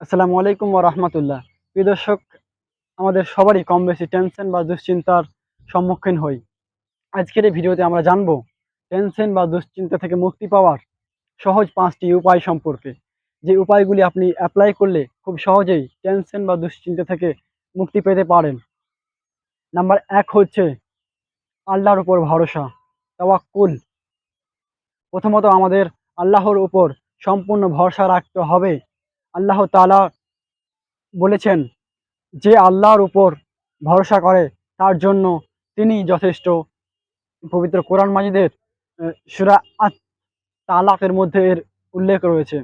আসসালামু আলাইকুম ওয়া রাহমাতুল্লাহ। প্রিয় দর্শক, আমাদের সবারই কম বেশি টেনশন বা দুশ্চিন্তার সম্মুখীন হই। আজকের এই ভিডিওতে আমরা জানব, টেনশন বা দুশ্চিন্তা থেকে মুক্তি পাওয়ার সহজ পাঁচটি উপায় সম্পর্কে। যে উপায়গুলি আপনি অ্যাপ্লাই করলে খুব সহজেই টেনশন বা দুশ্চিন্তা থেকে মুক্তি পেতে পারেন। নাম্বার এক হচ্ছে আল্লাহর উপর ভরসা, তাওয়াক্কুল। প্রথমত আমাদের আল্লাহর উপর সম্পূর্ণ ভরসা রাখতে হবে আল্লাহ তালা বলেছেন যে আল্লাহর উপর ভরসা করে, তার জন্য তিনি যথেষ্ট। পবিত্র কোরআন মাজিদের সুরা তালাকের মধ্যে এর উল্লেখ রয়েছে।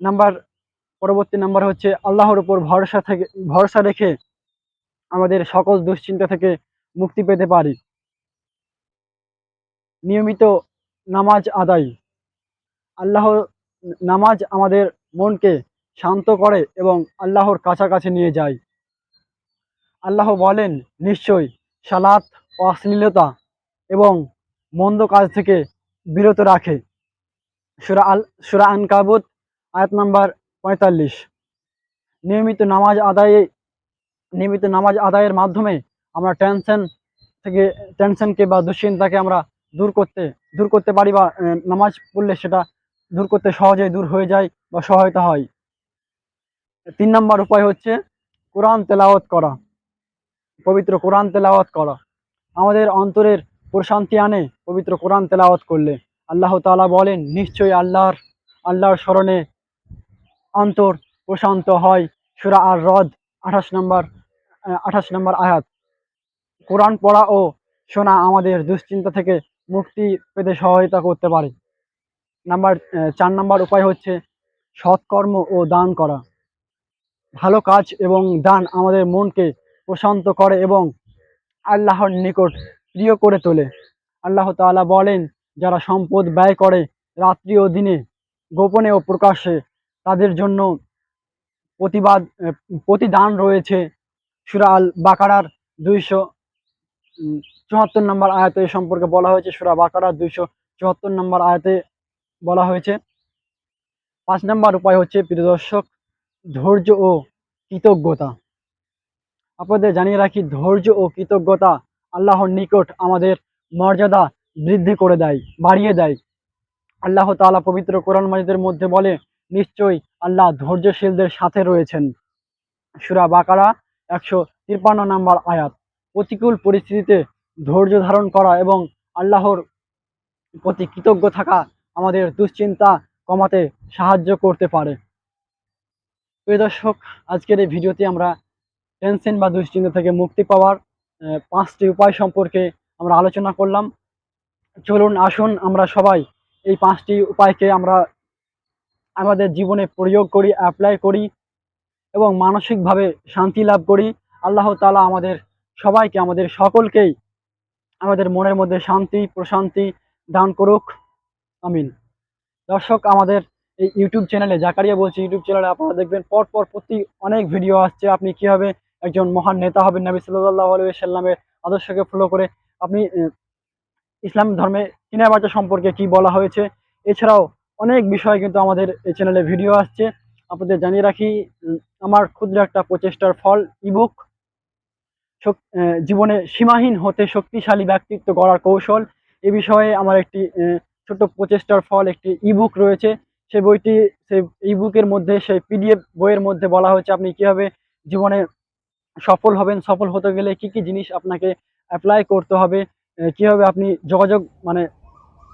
নাম্বার, পরবর্তী নাম্বার হচ্ছে, আল্লাহর উপর ভরসা থেকে, ভরসা রেখে আমাদের সকল দুশ্চিন্তা থেকে মুক্তি পেতে পারি। নিয়মিত নামাজ আদায়। আল্লাহ, নামাজ আমাদের মনকে শান্ত করে এবং আল্লাহর কাছাকাছি নিয়ে যায়। আল্লাহ বলেন নিশ্চয়ই সালাত অশ্লীলতা এবং মন্দ কাজ থেকে বিরত রাখে। সুরা আল, সুরা আন কাবুত আয়াত নাম্বার পঁয়তাল্লিশ। নিয়মিত নামাজ আদায়ে, নিয়মিত নামাজ আদায়ের মাধ্যমে আমরা টেনশন থেকে, টেনশনকে বা দুশ্চিন্তাকে আমরা দূর করতে দূর করতে পারি বা নামাজ পড়লে সেটা দূর করতে সহজেই দূর হয়ে যায় বা সহায়তা হয়। তিন নম্বর উপায় হচ্ছে কোরআন তেলাওয়াত করা, পবিত্র কোরআন তেলাওয়াত করা। আমাদের অন্তরের প্রশান্তি আনে পবিত্র কোরআন তেলাওয়াত করলে। আল্লাহ তাআলা বলেন, নিশ্চয়ই আল্লাহর আল্লাহর স্মরণে অন্তর প্রশান্ত হয়। সুরা আর হ্রদ আঠাশ নম্বর আঠাশ নম্বর আয়াত। কোরআন পড়া ও শোনা আমাদের দুশ্চিন্তা থেকে মুক্তি পেতে সহায়তা করতে পারে। নাম্বার চার নাম্বার উপায় হচ্ছে সৎকর্ম ও দান করা। ভালো কাজ এবং দান আমাদের মনকে প্রশান্ত করে এবং আল্লাহর নিকট প্রিয় করে তোলে। আল্লাহ তাআলা বলেন, যারা সম্পদ ব্যয় করে রাত্রি ও দিনে, গোপনে ও প্রকাশ্যে, তাদের জন্য প্রতিবাদ প্রতিদান রয়েছে। সুরা আল বাকারার দুইশো চুয়াত্তর নম্বর আয়াতে সম্পর্কে বলা হয়েছে। সুরা বাকারার দুইশো চুয়াত্তর নম্বর আয়াতে বলা হয়েছে। পাঁচ নম্বর উপায় হচ্ছে প্রিয় দর্শক ধৈর্য ও কৃতজ্ঞতা। আপনাদের জানিয়ে রাখি, ধৈর্য ও কৃতজ্ঞতা আল্লাহর নিকট আমাদের মর্যাদা বৃদ্ধি করে দেয়, বাড়িয়ে দেয়। আল্লাহ তালা পবিত্র কোরআন মাজিদের মধ্যে বলে, নিশ্চয়ই আল্লাহ ধৈর্যশীলদের সাথে রয়েছেন। সুরা বাকারা একশো তিপ্পান্ন নম্বর আয়াত। প্রতিকূল পরিস্থিতিতে ধৈর্য ধারণ করা এবং আল্লাহর প্রতি কৃতজ্ঞ থাকা আমাদের দুশ্চিন্তা কমাতে সাহায্য করতে পারে। প্রিয় দর্শক, আজকের এই ভিডিওতে আমরা টেনশন বা দুশ্চিন্তা থেকে মুক্তি পাওয়ার পাঁচটি উপায় সম্পর্কে আমরা আলোচনা করলাম। চলুন, আসুন আমরা সবাই এই পাঁচটি উপায়কে আমরা আমাদের জীবনে প্রয়োগ করি অ্যাপ্লাই করি এবং মানসিকভাবে শান্তি লাভ করি। আল্লাহ তালা আমাদের সবাইকে, আমাদের সকলকেই আমাদের মনের মধ্যে শান্তি, প্রশান্তি দান করুক। আমিন। দর্শক, আমাদের এই ইউটিউব চ্যানেলে জাকারিয়া বলছি ইউটিউব চ্যানেলে আপনারা দেখবেন পর পর প্রতি অনেক ভিডিও আসছে। আপনি কীভাবে একজন মহান নেতা হবেন নবী আলাইহি সাল্লামের আদর্শকে ফলো করে আপনি ইসলাম ধর্মে কিনা বাচা সম্পর্কে কি বলা হয়েছে? এছাড়াও অনেক বিষয় কিন্তু আমাদের এই চ্যানেলে ভিডিও আসছে। আপনাদের জানিয়ে রাখি আমার ক্ষুদ্র একটা প্রচেষ্টার ফল ইবুক জীবনে সীমাহীন হতে শক্তিশালী ব্যক্তিত্ব গড়ার কৌশল। এ বিষয়ে আমার একটি ছোট্ট প্রচেষ্টার ফল একটি ইবুক রয়েছে। সেই বইটি সেই ইবুকের মধ্যে সেই পিডিএফ বইয়ের মধ্যে বলা হয়েছে আপনি কীভাবে জীবনে সফল হবেন, সফল হতে গেলে কি কি জিনিস আপনাকে অ্যাপ্লাই করতে হবে কীভাবে আপনি যোগাযোগ মানে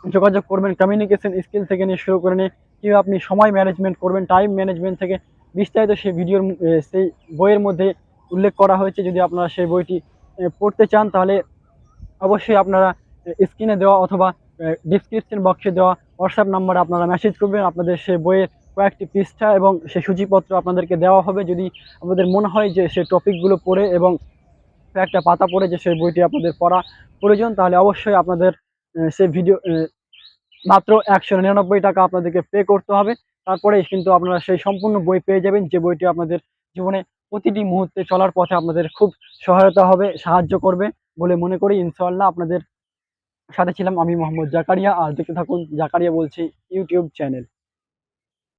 যোগাযোগ করবেন কমিউনিকেশন স্কিল থেকে নিয়ে শুরু করে নিয়ে, কীভাবে আপনি সময় ম্যানেজমেন্ট করবেন টাইম ম্যানেজমেন্ট থেকে বিস্তারিত সেই ভিডিওর সেই বইয়ের মধ্যে উল্লেখ করা হয়েছে। যদি আপনারা সেই বইটি পড়তে চান তাহলে অবশ্যই আপনারা স্ক্রিনে দেওয়া অথবা ডিসক্রিপশন বক্সে দেওয়া হোয়াটসঅ্যাপ নাম্বারে আপনারা মেসেজ করবেন। আপনাদের সেই বইয়ের কয়েকটি পৃষ্ঠা এবং সেই সূচিপত্র আপনাদেরকে দেওয়া হবে। যদি আমাদের মনে হয় যে সেই টপিকগুলো পড়ে এবং একটা পাতা পড়ে যে সেই বইটি আপনাদের পড়া প্রয়োজন, তাহলে অবশ্যই আপনাদের সেই ভিডিও মাত্র একশো নিরানব্বই টাকা আপনাদেরকে পে করতে হবে। তারপরে কিন্তু আপনারা সেই সম্পূর্ণ বই পেয়ে যাবেন। যে বইটি আপনাদের জীবনে প্রতিটি মুহূর্তে চলার পথে আপনাদের খুব সহায়তা হবে, সাহায্য করবে বলে মনে করি। ইনশাআল্লাহ আপনাদের সাথে ছিলাম আমি মোহাম্মদ জাকারিয়া। আর দেখতে থাকুন জাকারিয়া বলছি ইউটিউব চ্যানেল।